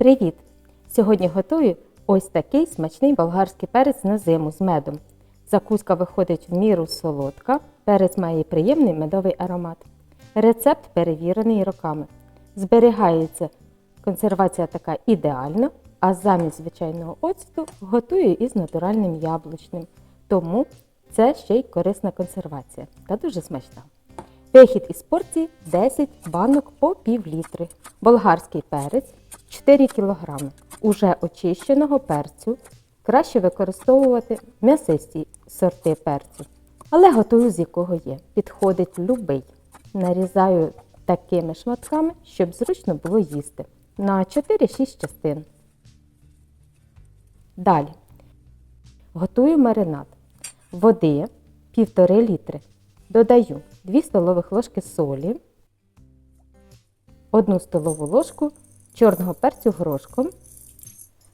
Привіт! Сьогодні готую ось такий смачний болгарський перець на зиму з медом. Закуска виходить в міру солодка, перець має приємний медовий аромат. Рецепт перевірений роками. Зберігається консервація така ідеальна, а замість звичайного оцту готую із натуральним яблучним. Тому це ще й корисна консервація та дуже смачна. Вихід із порції 10 банок по пів літри. Болгарський перець 4 кг. Уже очищеного перцю. Краще використовувати м'ясисті сорти перцю. Але готую з якого є. Підходить любий. Нарізаю такими шматками, щоб зручно було їсти. На 4-6 частин. Далі. Готую маринад. Води 1,5 літри. Додаю 2 столових ложки солі, 1 столову ложку чорного перцю горошком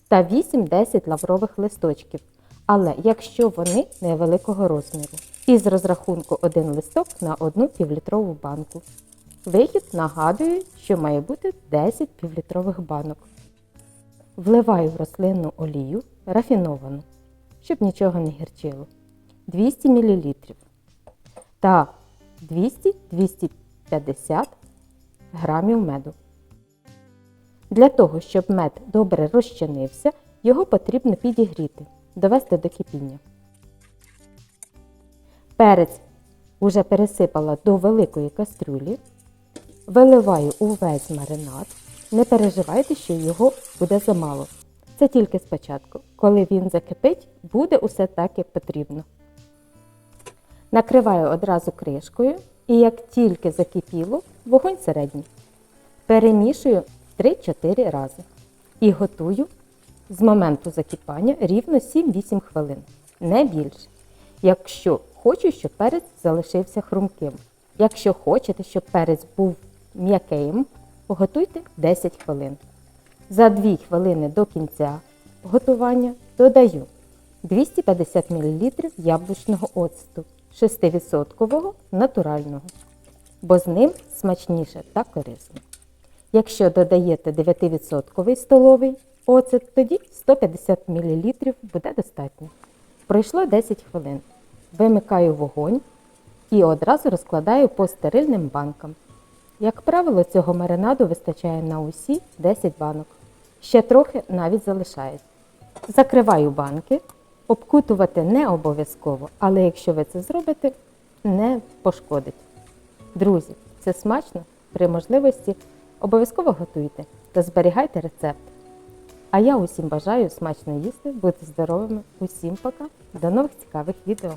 та 8-10 лаврових листочків. Але якщо вони невеликого розміру. Із розрахунку 1 листок на 1 півлітрову банку. Вихід нагадую, що має бути 10 півлітрових банок. Вливаю в рослинну олію рафіновану, щоб нічого не гірчило. 200 мл та 200-250 грамів меду. Для того, щоб мед добре розчинився, його потрібно підігріти, довести до кипіння. Перець уже пересипала до великої кастрюлі. Виливаю увесь маринад. Не переживайте, що його буде замало. Це тільки спочатку. Коли він закипить, буде усе так, як потрібно. Накриваю одразу кришкою і як тільки закипіло, вогонь середній. Перемішую 3-4 рази. І готую з моменту закипання рівно 7-8 хвилин, не більше. Якщо хочу, щоб перець залишився хрумким. Якщо хочете, щоб перець був м'яким, готуйте 10 хвилин. За 2 хвилини до кінця готування додаю 250 мл яблучного оцту 6% натурального, бо з ним смачніше та корисно. Якщо додаєте 9% столовий оцет, тоді 150 мл буде достатньо. Пройшло 10 хвилин. Вимикаю вогонь і одразу розкладаю по стерильним банкам. Як правило, цього маринаду вистачає на усі 10 банок. Ще трохи навіть залишається. Закриваю банки. Обкутувати не обов'язково, але якщо ви це зробите, не пошкодить. Друзі, це смачно, при можливості обов'язково готуйте та зберігайте рецепт. А я усім бажаю смачно їсти, бути здоровими. Усім пока, до нових цікавих відео!